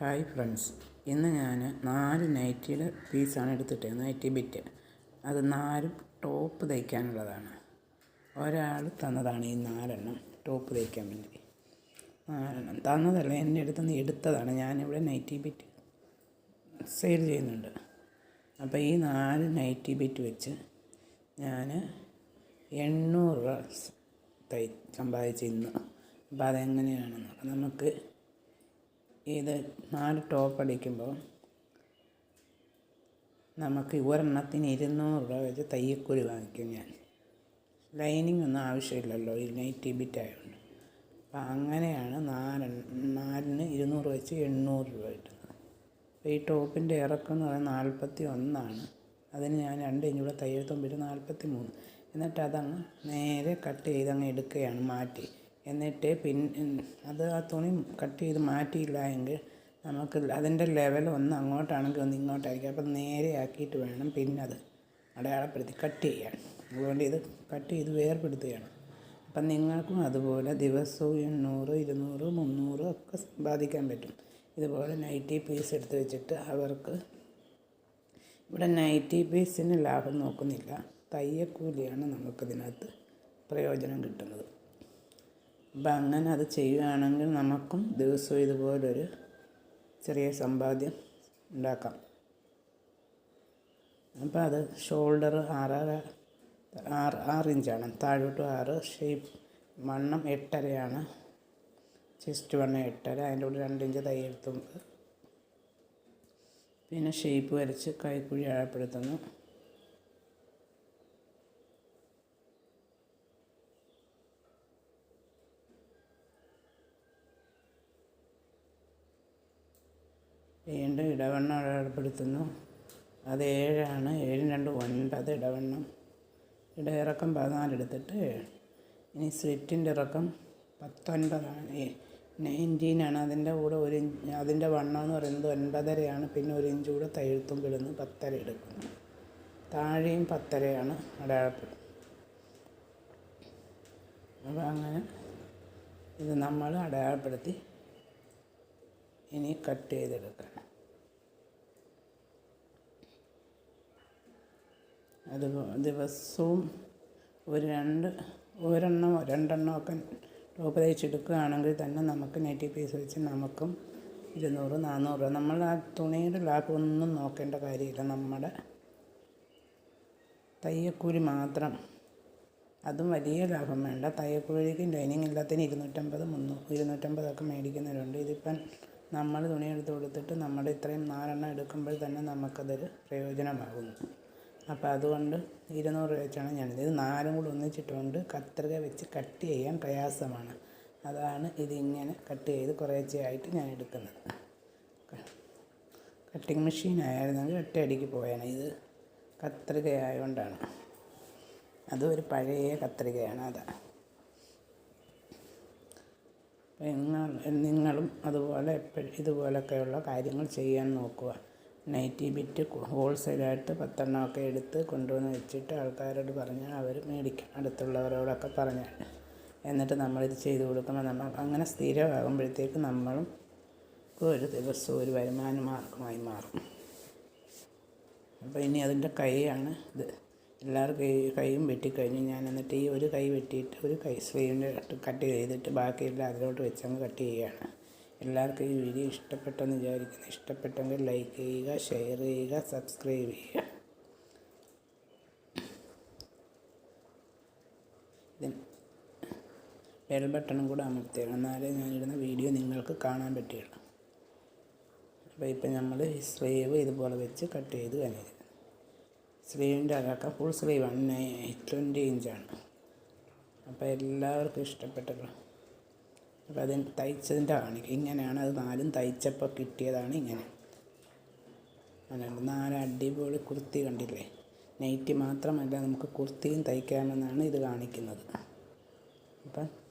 Hi friends. ഇന്ന് ഞാൻ നാല് നൈറ്റിയുടെ പീസാണ് എടുത്തിട്ട് നൈറ്റി ബിറ്റ് അത് നാലും ടോപ്പ് തയ്ക്കാനുള്ളതാണ്. ഒരാൾ തന്നതാണ് ഈ നാലെണ്ണം ടോപ്പ് തയ്ക്കാൻ വേണ്ടി. നാലെണ്ണം. തന്നതല്ല എന്റെ അടുത്ത് നിന്ന് എടുത്തതാണ്. ഞാനിവിടെ നൈറ്റി ബിറ്റ് സെയിൽ ചെയ്യുന്നുണ്ട്. അപ്പോൾ ഈ നാല് നൈറ്റി ബിറ്റ് വെച്ച് ഞാൻ എണ്ണൂറ് രൂപ തൈ സമ്പാദിച്ച് ഇന്ന്. അപ്പോൾ അതെങ്ങനെയാണെന്ന്. നമുക്ക് ഇത് നാല് ടോപ്പ് അടിക്കുമ്പോൾ നമുക്ക് ഒരെണ്ണത്തിന് ഇരുന്നൂറ് രൂപ വെച്ച് തയ്യക്കൂലി വാങ്ങിക്കും ഞാൻ. ലൈനിങ് ഒന്നും ആവശ്യമില്ലല്ലോ ഈ നൈറ്റി ബിറ്റായതുകൊണ്ട് അപ്പം അങ്ങനെയാണ് നാലെണ്ണം നാലിന് ഇരുന്നൂറ് വെച്ച് എണ്ണൂറ് രൂപ കിട്ടുന്നത്. അപ്പോൾ ഈ ടോപ്പിന്റെ ഇറക്കം എന്ന് പറയുന്നത് നാൽപ്പത്തി ഒന്നാണ് അതിന് ഞാൻ രണ്ട് ഇഞ്ചൂടെ തയ്യൽ തുമ്പിട്ട് നാൽപ്പത്തി മൂന്ന് എന്നിട്ട് അതങ്ങ് നേരെ കട്ട് ചെയ്ത് അങ്ങ് എടുക്കുകയാണ് മാറ്റി. എന്നിട്ട് പിൻ അത് ആ തുണി കട്ട് ചെയ്ത് മാറ്റിയില്ല എങ്കിൽ നമുക്ക് അതിന്റെ ലെവൽ ഒന്ന് അങ്ങോട്ടാണെങ്കിൽ ഒന്ന് ഇങ്ങോട്ടായിരിക്കും. അപ്പം നേരെ ആക്കിയിട്ട് വേണം പിന്നെ അത് അടയാളപ്പെടുത്തി കട്ട് ചെയ്യാൻ. അതുകൊണ്ട് ഇത് കട്ട് ചെയ്ത് വേർപെടുത്തുകയാണ്. അപ്പം നിങ്ങൾക്കും അതുപോലെ ദിവസവും എണ്ണൂറ് ഇരുന്നൂറ് മുന്നൂറ് ഒക്കെ സമ്പാദിക്കാൻ പറ്റും. ഇതുപോലെ നൈറ്റി പീസ് എടുത്ത് വെച്ചിട്ട് അവർക്ക് ഇവിടെ നൈറ്റി പീസിന് ലാഭം നോക്കുന്നില്ല. തയ്യക്കൂലിയാണ് നമുക്കിതിനകത്ത് പ്രയോജനം കിട്ടുന്നത്. അപ്പം അങ്ങനെ അത് ചെയ്യുകയാണെങ്കിൽ നമുക്കും ദിവസവും ഇതുപോലൊരു ചെറിയ സമ്പാദ്യം ഉണ്ടാക്കാം. അപ്പോൾ അത് ഷോൾഡർ ആറര ആറ് ആറ് ഇഞ്ചാണ്. താഴോട്ട് ആറ് ഷേപ്പ് വണ്ണം എട്ടരയാണ്. ചെസ്റ്റ് വണ്ണം എട്ടര അതിന്റെ കൂടെ രണ്ട് ഇഞ്ച് തയ്യെടുത്തുമ്പ് പിന്നെ ഷേപ്പ് വരച്ച് കൈക്കുഴി ആഴപ്പെടുത്തുന്നു. വീണ്ടും ഇടവണ്ണം അടയാളപ്പെടുത്തുന്നു. അത് ഏഴാണ്. ഏഴും രണ്ട് ഒൻപത് ഇടവണ്ണം. ഇട ഇറക്കം പതിനാലെടുത്തിട്ട് ഏഴ് ഇനി സ്ലിറ്റിന്റെ ഇറക്കം പത്തൊൻപതാണ്. നയന്റീനാണ്. അതിന്റെ കൂടെ ഒരു അതിന്റെ വണ്ണം എന്ന് പറയുന്നത് ഒൻപതരയാണ്. പിന്നെ ഒരു ഇഞ്ച് കൂടെ തഴുത്തും വിടുന്നു പത്തര എടുക്കുന്നു. താഴെയും പത്തരയാണ് അടയാളപ്പെടുന്നത് അപ്പോൾ അങ്ങനെ ഇത് നമ്മൾ അടയാളപ്പെടുത്തി ഇനി കട്ട് ചെയ്തെടുക്കണം അത് ദിവസവും ഒരു രണ്ട് ഒരെണ്ണമോ രണ്ടെണ്ണമോ ഒക്കെ ടോപ്പ് തയ്ച്ചെടുക്കുകയാണെങ്കിൽ തന്നെ നമുക്ക് നെറ്റി പീസ് വെച്ച് നമുക്കും ഇരുന്നൂറ് നാന്നൂറ് രൂപ. നമ്മൾ ആ തുണിയുടെ ലാഭം ഒന്നും നോക്കേണ്ട കാര്യമില്ല. നമ്മുടെ തയ്യക്കൂലി മാത്രം. അതും വലിയ ലാഭം വേണ്ട. തയ്യക്കൂലിക്കും ലൈനിങ് ഇല്ലാത്തതിന് ഇരുന്നൂറ്റമ്പത് മുന്നൂറ് ഇരുന്നൂറ്റമ്പതൊക്കെ മേടിക്കുന്നവരുണ്ട്. ഇതിപ്പം നമ്മൾ തുണിയെടുത്ത് കൊടുത്തിട്ട് നമ്മൾ ഇത്രയും നാലെണ്ണം എടുക്കുമ്പോൾ തന്നെ നമുക്കതൊരു പ്രയോജനമാകുന്നു. അപ്പോൾ അതുകൊണ്ട് ഇരുന്നൂറ് രൂപ വെച്ചാണ് ഞാനിത്. ഇത് നാലും കൂടി ഒന്നിച്ചിട്ടുകൊണ്ട് കത്രിക വെച്ച് കട്ട് ചെയ്യാൻ പ്രയാസമാണ്. അതാണ് ഇതിങ്ങനെ കട്ട് ചെയ്ത് കുറേച്ചയായിട്ട് ഞാൻ എടുക്കുന്നത്. കട്ടിങ് മെഷീൻ ആയിരുന്നെങ്കിൽ ഒറ്റയടിക്ക് പോയാണ് ഇത് കത്രിക ആയതുകൊണ്ടാണ് അതും ഒരു പഴയ കത്രികയാണ്. അതാ. നിങ്ങൾ നിങ്ങളും അതുപോലെ എപ്പോഴും ഇതുപോലൊക്കെയുള്ള കാര്യങ്ങൾ ചെയ്യാൻ നോക്കുക. നൈറ്റി ബിറ്റ് ഹോൾസെയിലായിട്ട് പത്തെണ്ണമൊക്കെ എടുത്ത് കൊണ്ടുവന്ന് വെച്ചിട്ട് ആൾക്കാരോട് പറഞ്ഞാൽ അവർ മേടിക്കും. അടുത്തുള്ളവരോടൊക്കെ പറഞ്ഞാൽ. എന്നിട്ട് നമ്മളിത് ചെയ്ത് കൊടുക്കുമ്പോൾ നമ്മൾ അങ്ങനെ സ്ഥിരമാകുമ്പോഴത്തേക്ക് നമ്മളും ഒരു ദിവസം ഒരു വരുമാന മാർഗമായി മാറും. അപ്പോൾ ഇനി അതിന്റെ കൈയാണ് ഇത്. എല്ലാവരും കൈ കൈയും വെട്ടിക്കഴിഞ്ഞു ഞാൻ എന്നിട്ട് ഈ ഒരു കൈ വെട്ടിയിട്ട് ഒരു കൈ സ്ലീവിന്റെ കട്ട് ചെയ്തിട്ട് ബാക്കിയെല്ലാം അതിലോട്ട് വെച്ചങ്ങ് കട്ട് ചെയ്യുകയാണ്. എല്ലാവർക്കും ഈ വീഡിയോ ഇഷ്ടപ്പെട്ടെന്ന് വിചാരിക്കുന്നു. ഇഷ്ടപ്പെട്ടെങ്കിൽ ലൈക്ക് ചെയ്യുക ഷെയർ ചെയ്യുക സബ്സ്ക്രൈബ് ചെയ്യുക. ബെൽ ബട്ടണും കൂടെ അമർത്തിയാണ് എന്നാലേ ഞാനിടുന്ന വീഡിയോ നിങ്ങൾക്ക് കാണാൻ പറ്റുകയുള്ളൂ. അപ്പോൾ ഇപ്പം നമ്മൾ സ്ലീവ് ഇതുപോലെ വെച്ച് കട്ട് ചെയ്ത് കഴിഞ്ഞത് സ്ലീവിന്റെ അതൊക്കെ ഫുൾ സ്ലീവാണ് ട്വന്റി ഇഞ്ചാണ് അപ്പോൾ എല്ലാവർക്കും ഇഷ്ടപ്പെട്ടല്ലോ അപ്പോൾ അതിന് തയ്ച്ചതിന്റെ കാണിക്കും. ഇങ്ങനെയാണ് അത് നാലും തയ്ച്ചപ്പോൾ കിട്ടിയതാണ് ഇങ്ങനെ. അല്ലാണ്ട് നാല് അടിപൊളി കുർത്തി കണ്ടില്ലേ? നൈറ്റി മാത്രമല്ല നമുക്ക് കുർത്തിയും തയ്ക്കാമെന്നാണ് ഇത് കാണിക്കുന്നത്. അപ്പം